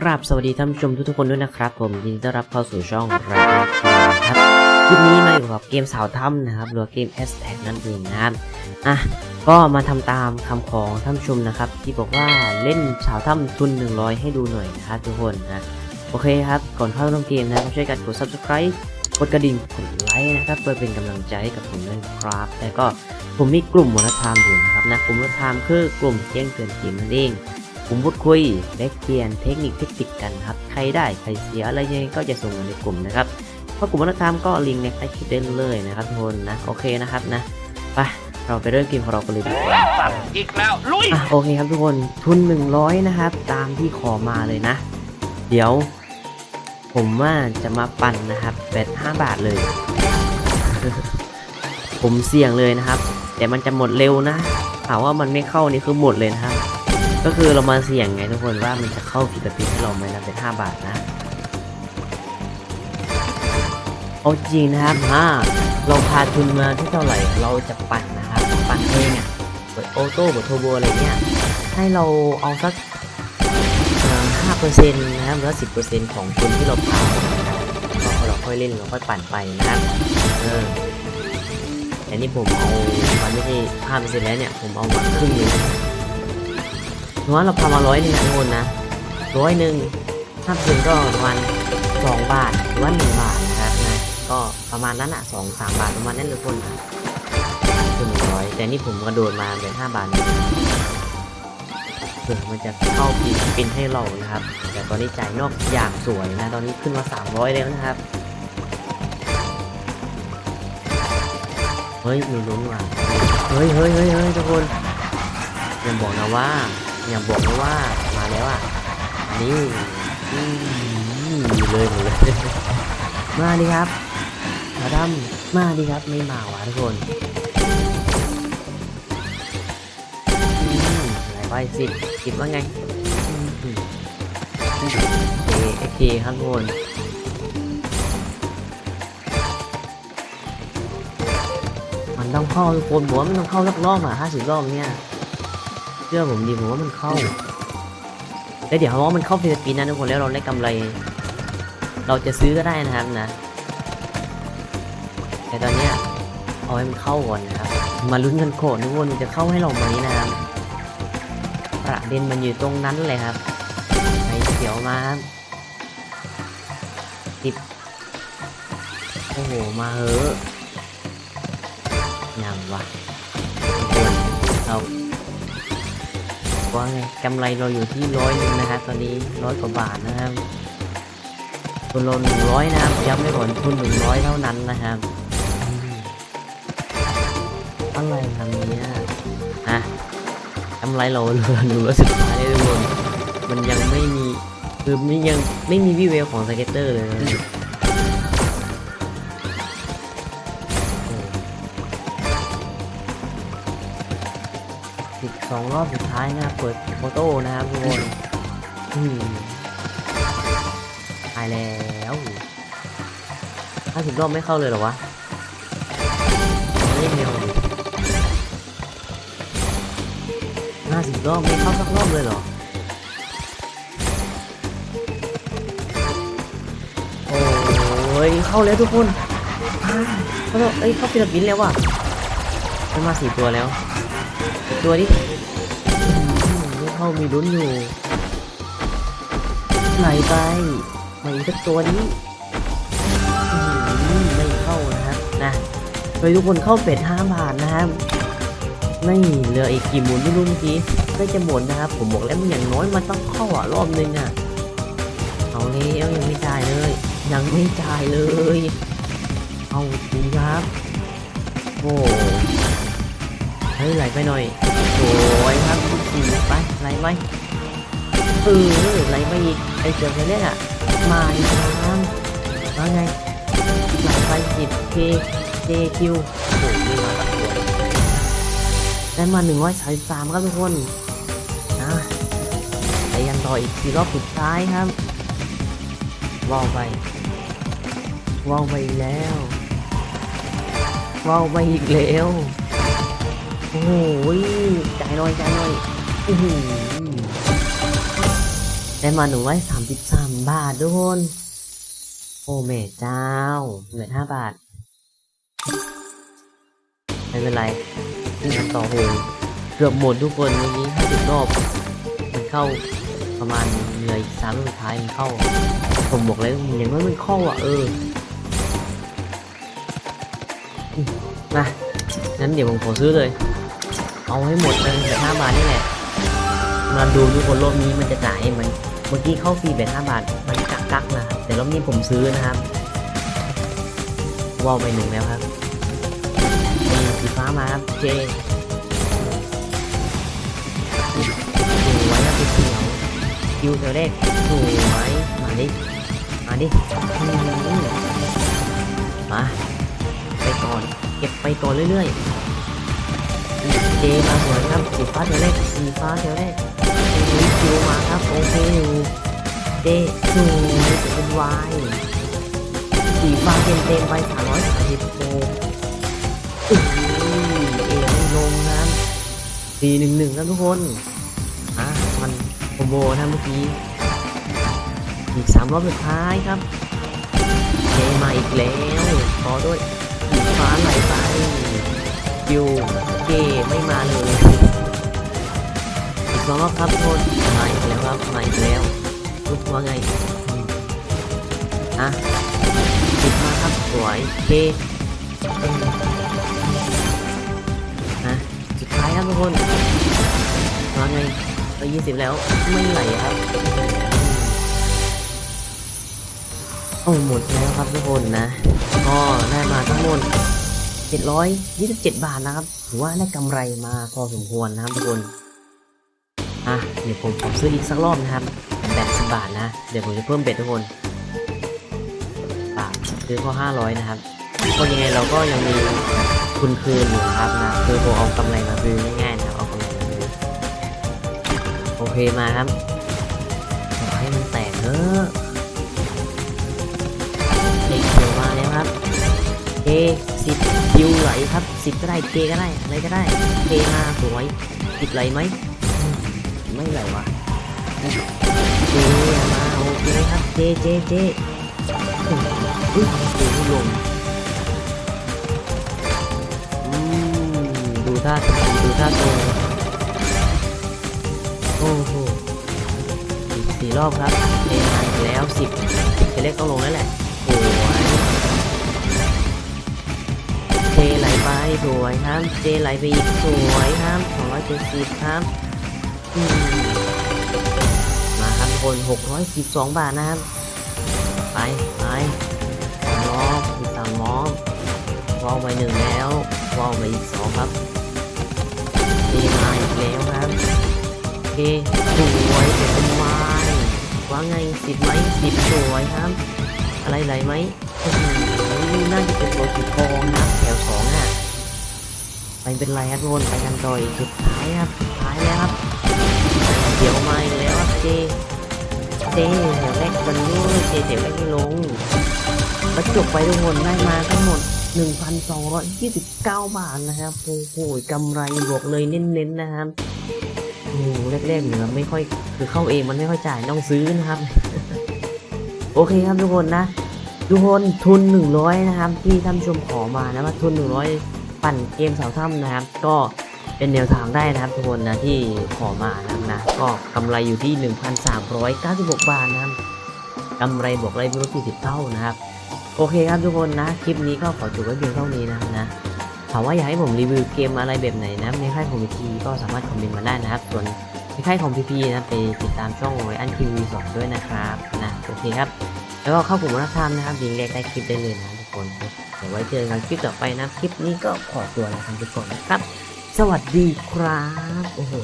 กราบสวัสดีท่านผู้ชมทุกๆคนด้วยนะครับ ผมยินดีต้อนรับเข้าสู่ช่องรายการทีครับคลิปนี้มาอยู่กับเกมสาวถ้ำนะครับหรือว่าเกม S Tag นั่นเองนะครับอะก็มาทำตามคำของท่านผู้ชมนะครับ ที่บอกว่าเล่นสาวถ้ำทุน 100 ให้ดูหน่อยนะครับทุกคนนะโอเคครับ ก่อนเข้าเริ่มเกมนะก็ช่วยกันกด subscribe กดกระดิ่งกดไลค์นะครับเพื่อเป็นกำลังใจให้กับผมด้วยครับแล้วก็ผมมีกลุ่มวัฒนธรรมอยู่นะครับนะกลุ่มวัฒนธรรมคือกลุ่มแจ้งเตือนเกมนั่นเอง ผมพูดคุยแลกเปลี่ยนเทคนิคเทคนิคกันครับ ใครได้ใครเสียอะไรยังไงก็จะส่งมาในกลุ่มนะครับเพราะกลุ่มวัฒนธรรมก็ลิงก์ในใต้คลิปได้เลยนะครับทุกคนนะโอเคนะครับนะไปเราไปเริ่มเกมของเรากันเลยดีกว่าสั่งอีกแล้วลุยอะโอเคครับทุกคนทุน 100 นะครับ ตามที่ขอมาเลยนะ เดี๋ยว ผมว่าจะมาปั่นนะครับแบต5บาทเลย ผมเสี่ยงเลยนะครับ แต่มันจะหมดเร็วนะถามว่ามันไม่เข้านี่คือหมดเลยนะครับ ก็คือเรามาเสี่ยงไงทุกคนว่ามันจะเข้าผิดปิดให้เราไหมนะเป็น 5 บาทนะเอาจริงนะครับถ้าเราพาทุนมาที่เท่าไหร่เราจะปั่นนะครับปั่นเองอะเปิดออโต้เปิดโทโบอะไรเงี้ยให้เราเอาสักห้าเปอร์เซ็นต์นะครับหรือสิบเปอร์เซ็นต์ของทุนที่เราพานะครับก็เราค่อยเล่นเราค่อยปั่นไปนะครับเออแต่นี่ผมเอามันไม่ใช่ห้าเปอร์เซ็นต์แล้วเนี่ยผมเอามาครึ่งนึง ถือว่าเราพามาร้อยหนึ่งนะทุกคนนะร้อยหนึ่งถ้าถึงก็ประมาณสองบาทหรือว่าหนึ่งบาทนะครับนะก็ประมาณนั้นอะสองสามบาทประมาณนั้นเลยทุกคนนะคือหนึ่งร้อยแต่นี่ผมกระโดดมาเป็นห้าบาทเนี่ยเผื่อมันจะเข้าปีปินให้เรานะครับ แต่ตอนนี้จ่ายนอกอย่างสวยนะ ตอนนี้ขึ้นมาสามร้อยแล้วนะครับเฮ้ยมีลุ้นว่ะเฮ้ยเฮ้ยเฮ้ยเฮ้ยทุกคนอย่าบอกนะว่า อย่าบอกนะว่ามาแล้วอะนี่อืมอยู่เลยหมดเลยมาดิครับมาดำมมาดิครับไม่มาว่ะทุกคนอืมไหลไปสิสิบว่าไงโอเคครับทุกคนมันต้องเข้าทุกคนผมว่ามันต้องเข้าสักรอบอะห้าสิบรอบเนี่ย ชื่อผมดีผมว่ามันเข้า แล้วเดี๋ยวเพราะว่ามันเข้าฟิลิปปินนะทุกคนแล้วเราได้กำไร เราจะซื้อก็ได้นะครับนะ แต่ตอนเนี้ยเอาให้มันเข้าก่อนนะครับ มาลุ้นกันโขนทุกคนมันจะเข้าให้เราไหมนะครับประเด็นมันอยู่ตรงนั้นเลยครับไอเขียวมาครับติดโอ้โห มาเหอะยังวะทุกคนเรา ว่ากำไรเราอยู่ที่ร้อยหนึ่งนะครับตอนนี้ร้อยกว่าบาทนะครับทุนเราหนึ่งร้อยนะครับย้ำไว้ก่อนทุนหนึ่งร้อยเท่านั้นนะครับอะไรทำเนี้ยอะกำไรเราเหลือหนึ่งร้อยสุดท้ายเลยทุกคนมันยังไม่มีคือมันยังไม่มีวิเวลของสเก็ตเตอร์เลย สองรอบสุดท้ายนะเปิดโฟโต้นะครับทุกคนอืมตายแล้วถ้าสิบรอบไม่เข้าเลยเหรอวะไม่เร็วห้าสิบรอบไม่เข้าสักรอบเลยเหรอ โอ้ยเข้าแล้วทุกคนเข้าแล้วเอ้ยเข้าฟิลิปปินส์แล้วว่ะมาสี่ตัวแล้ว ตัวดิอื มไม่เข้ามีลุ้นอยู่ไหลไปมาอีกสักตัวนี้ไม่เข้านะครับนะโดยทุกคนเข้าเป็ดห้าบาทนะครับไม่เหลืออีกกี่หมุนไม่รู้เมื่อกี้ใกล้จะหมดนะครับ ผมบอกแล้วมันอย่างน้อยมันต้องเข้าอะรอบนึงอะเอาแล้วยังไม่จ่ายเลย ยังไม่จ่ายเลย เอาจริงครับโอ้ ฮ้ยไหลไปหน่อยโอ้ยครับไปไหลไหมเออไหลไปอีกไอเสือคนเนี้ยอะมาอีกครับว่าไงไหลไปสิบ K J Q โอ้โหไม่มาสักตัวได้มาหนึ่งร้อยสามสามครับทุกคนนะไปยังต่ออีกสี่รอบสุดท้ายครับว่าวไปว่าวไปอีกแล้วว่าวไปอีกแล้ว โอ้โหใจหน่อยใจหน่อยอื้อหือได้มาหนึ่งร้สามสิบสามบาททุกคนโอ้เมเจ้าเหลือห้าบาท ไม่เป็นไรนี่ต่อโหเกือบหมดทุกคนวันนี้ห้าสิบรอบมันเข้าประมาณเหลืออีกสามรอบสุดท้ายมันเข้า ผมบอกเลยอย่างน้อยมันเข้าอะเออมมางั้นเดี๋ยวผมขอซื้อเลย เอาให้หมดเลยแบบห้าบาทนี่แหละ มาดูทุกคนรอบนี้มันจะจ่ายไหมเมื่อกี้เข้าฟรีแบบห้าบาท มันกักกักนะครับ แต่รอบนี้ผมซื้อนะครับวอลไปหนึ่งแล้วครับมีสีฟ้ามาครับ เจสวยครับสีเขียวคิวเธอเลขสวยมาดิ มาดิมมา ไปก่อน เก็บไปก่อนเรื่อยๆ เจมาสวยครับสีฟ้าเทวเลขสีฟ้าเทวเลขมีคิวมาครับโอเคเจสวยจะเป็นวายสีฟ้าเต็มเต็มไปสามร้อยสามสิบโลอุ้ยเอไม่ลงนะสี่หนึ่งหนึ่งครับทุกคนอะมันโคมโบนะเมื่อกี้อีกสามรอบสุดท้ายครับเจมาอีกแล้วขอด้วยสีฟ้าไหลไปคิว เจไม่มาเลยอีกสองรอบครับทุกคนมาอีกแล้วครับมาอีกแล้วลุกว่าไงอะติดมาครับสวยเคอืมนะสุดท้ายครับทุกคนว่าไงไปยี่สิบแล้วไม่ไหลครับโอ้หมดแล้วครับทุกคนนะก็ได้มาทั้งหมด 727 บาทนะครับถือว่าได้กำไรมาพอสมควรนะครับทุกคนอะเดี๋ยวผมขอซื้ออีกสักรอบนะครับ80บาทนะ เดี๋ยวผมจะเพิ่มเบ็ดทุกคนบาทซื้อพอ500นะครับก็ยังไงเราก็ยังมีทุนคืนอยู่นะครับนะคือผมเอากำไรมาซื้อง่ายๆนะเอากำไรมาซื้อโอเคมาครับขอให้มันแตกเถอะเด็กเขียวมาแล้วครับเค สิบคิวไหลครับสิบก็ได้เคก็ได้อะไรก็ได้เคมาสวยติดไหลไหมไม่ไหลวะเจมาโอเคครับเจเจเจอุ้ยอุ้ยลงอืมดูท่าดูท่าโตวโอ้โหสี่รอบครับเจมาแล้วสิบจะเล็กต้องลงแล้วแหละ สวยครับเจไหลไปอีกสวยครับ270ครับมมาครับทุกคน612บาทนะครับ ไปไปสามล้ออีกสามล้อวอลไปหนึ่งแล้ววอลไปอีกสองครับเจมาอีกแล้วครับเคสวยแต่เป็นวายว่าไงสิบไหมสิบสวยครับ อะไรไหลไหมน่าจะเป็นตัวสีทองนะแถวสอง ไปเป็นไรครับทุกคนไปกันต่ออีกสุดท้ายครับสุดท้ายแล้วครับเดี๋ยวมาอีกแล้วครับเจเจแถวแรกกันด้เจแถวแรกไม่ลงก็จบไปทุกคนได้มาทั้งหมด 1,229 บาทนะครับโอ้โหกำไรบอกเลยเน้นๆนะครับโอ้โหแรกๆเหนือไม่ค่อยคือเข้าเองมันไม่ค่อยจ่ายต้องซื้อนะครับ โอเคครับทุกคนนะ ทุกคนทุน 100 นะครับที่ท่านชมขอมานะว่าทุน 100 ปั่นเกมเสาถ้ำนะครับ ก็เป็นแนวทางได้นะครับทุกคนนะที่ขอมานะนะก็กำไรอยู่ที่ 1,396 บาทนะครับกำไรบวกไรไม่รู้กี่สิบเท่านะครับ โอเคครับทุกคนนะ คลิปนี้ก็ขอจบไว้เพียงเท่านี้นะนะถามว่าอยากให้ผมรีวิวเกมอะไรแบบไหนนะในค่ายของพีพีก็สามารถคอมเมนต์มาได้นะครับ ส่วนในค่ายของพีพีนะไปติดตามช่องไวอันทีวีสองด้วยนะครับนะโอเคครับ แล้วก็เข้ากลุ่มรักธรรมนะครับลิงก์แรกใต้คลิปได้เลยนะทุกคนเดี๋ยวไว้เจอกันคลิปต่อไปนะ คลิปนี้ก็ขอตัวลาไปก่อนนะครับ สวัสดีครับ โอ้โห